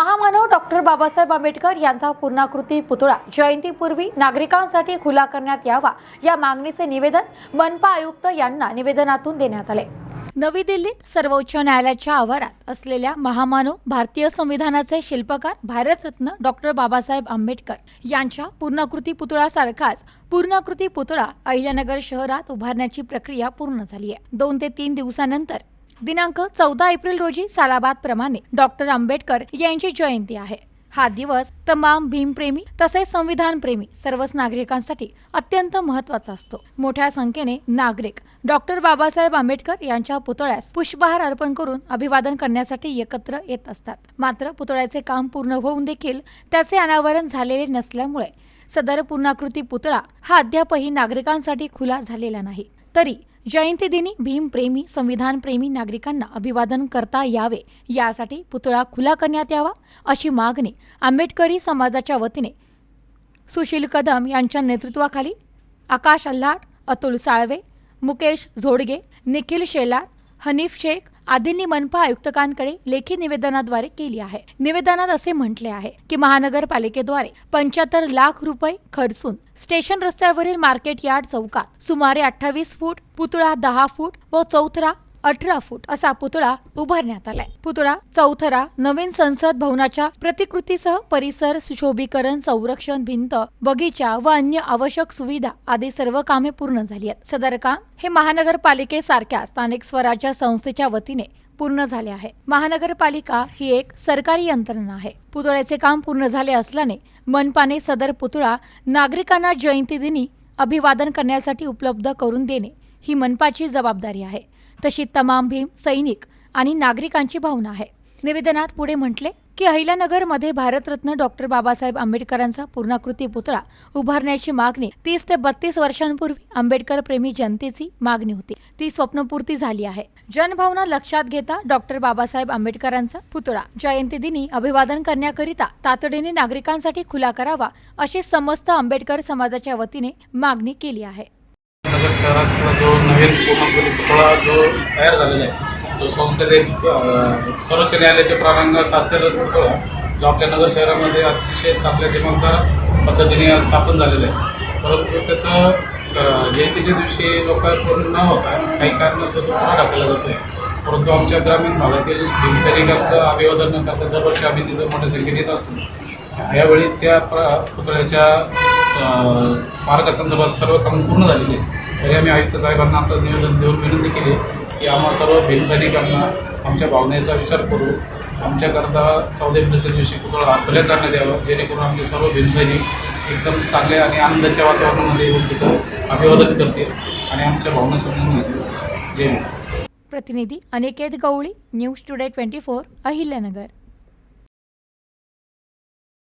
महामानव डॉक्टर बाबासाहेब आंबेडकर यांचा पूर्णाकृती पुतळा जयंतीपूर्वी नागरिकांसाठी खुला करण्यात यावा या मागणीचे निवेदन मनपा आयुक्त यांना निवेदनातून देण्यात आले. नवी दिल्लीत सर्वोच्च न्यायालयाच्या आवारात असलेल्या महामानव भारतीय संविधानाचे शिल्पकार भारतरत्न डॉक्टर बाबासाहेब आंबेडकर यांच्या पूर्णाकृती पुतळ्यासारखाच पूर्णाकृती पुतळा अहिल्यानगर शहरात उभारण्याची प्रक्रिया पूर्ण झाली आहे. दोन ते तीन दिवसानंतर दिनांक चौदा एप्रिल रोजी सालाबाद प्रमाणे डॉक्टर आंबेडकर यांची जयंती आहे. हा दिवस तमाम भीमप्रेमी तसेच संविधान प्रेमी सर्वच नागरिकांसाठी अत्यंत महत्त्वाचा असतो. मोठ्या संख्येने नागरिक डॉक्टर बाबासाहेब आंबेडकर यांच्या पुतळ्यास पुष्पहार अर्पण करून अभिवादन करण्यासाठी एकत्र येत असतात. मात्र पुतळ्याचे काम पूर्ण होऊन देखील त्याचे अनावरण झालेले नसल्यामुळे सदर पूर्णाकृती पुतळा हा अद्यापही नागरिकांसाठी खुला झालेला नाही. तरी जयंतीदिनी भीमप्रेमी संविधानप्रेमी नागरिकांना अभिवादन करता यावे यासाठी पुतळा खुला करण्यात यावा अशी मागणी आंबेडकरी समाजाच्या वतीने सुशील कदम यांच्या नेतृत्वाखाली आकाश अल्हाट अतुल साळवे मुकेश झोडगे निखिल शेलार हनीफ शेख आदींनी मनपा आयुक्तकांकडे लेखी निवेदनाद्वारे केली आहे. निवेदनात असे म्हटले आहे की महानगरपालिकेद्वारे पंच्याहत्तर लाख रुपये खर्चून स्टेशन रस्त्यावरील मार्केट यार्ड चौकात सुमारे अठ्ठावीस फूट पुतळा दहा फूट व चौथरा अठरा फूट असा पुतळा उभारण्यात आलाय. पुतळा चौथरा नवीन संसद भवनाच्या प्रतिकृतीसह परिसर सुशोभीकरण संरक्षण भिंत बगीचा व अन्य आवश्यक सुविधा आदी सर्व कामे पूर्ण झाली आहेत. सदर काम हे महानगरपालिकेसारख्या स्थानिक स्वराज्य संस्थेच्या वतीने पूर्ण झाले आहे. महानगरपालिका ही एक सरकारी यंत्रणा आहे. पुतळ्याचे काम पूर्ण झाले असल्याने मनपाने सदर पुतळा नागरिकांना जयंती दिनी अभिवादन करण्यासाठी उपलब्ध करून देणे ही मनपाची जबाबदारी आहे. तशी तमाम भीम सैनिक आणि नागरिकांची भावना आहे. निवेदनात पुढे म्हटले की अहिल्यानगरमध्ये भारतरत्न डॉक्टर बाबासाहेब आंबेडकरांचा पूर्णाकृती पुतळा उभारण्याची मागणी तीस ते बत्तीस वर्षांपूर्वी आंबेडकर प्रेमी जनतेची मागणी होती. ती स्वप्नपूर्ती झाली आहे. जनभावना लक्षात घेता डॉक्टर बाबासाहेब आंबेडकरांचा पुतळा जयंती दिनी अभिवादन करण्याकरिता तातडीने नागरिकांसाठी खुला करावा अशी समस्त आंबेडकर समाजाच्या वतीने मागणी केली आहे. नगर शहरातला जो नवीन पूर्णपणे पुतळा जो तयार झालेला आहे जो संसदेत सर्वोच्च न्यायालयाच्या प्रांगणात असलेला पुतळा जो आपल्या नगर शहरामध्ये अतिशय चांगल्या दिमागदार पद्धतीने स्थापन झालेला आहे. परंतु त्याचं जयंतीच्या दिवशी लोकांकडून न होता काही कारणास्तव तो पुन्हा टाकला आहे परंतु आमच्या ग्रामीण भागातील भीमसैनिकांचं अभिवादन न करता दरवर्षी आम्ही तिथं मोठ्या संख्येने येत असतो. यावेळी त्या पुतळ्याच्या स्मारकासंदर्भात सर्व काम पूर्ण झालेले आहे तरी आम्ही आयुक्त साहेबांना आताच निवेदन देऊन विनंती केली की आम्हा सर्व भीमसैनिकांना आमच्या भावनेचा विचार करू. आमच्याकरता चौदा एप्रिलच्या दिवशी पुतळा खुल्या करण्यात यावं जेणेकरून आमचे सर्व भीमसैनिक एकदम चांगल्या आणि आनंदाच्या वातावरणामध्ये येऊन तिथं अभिवादन करतील आणि आमच्या भावना समजून घेतील. जय प्रतिनिधी Aniket Gawali news today twenty four Ahilyanagar.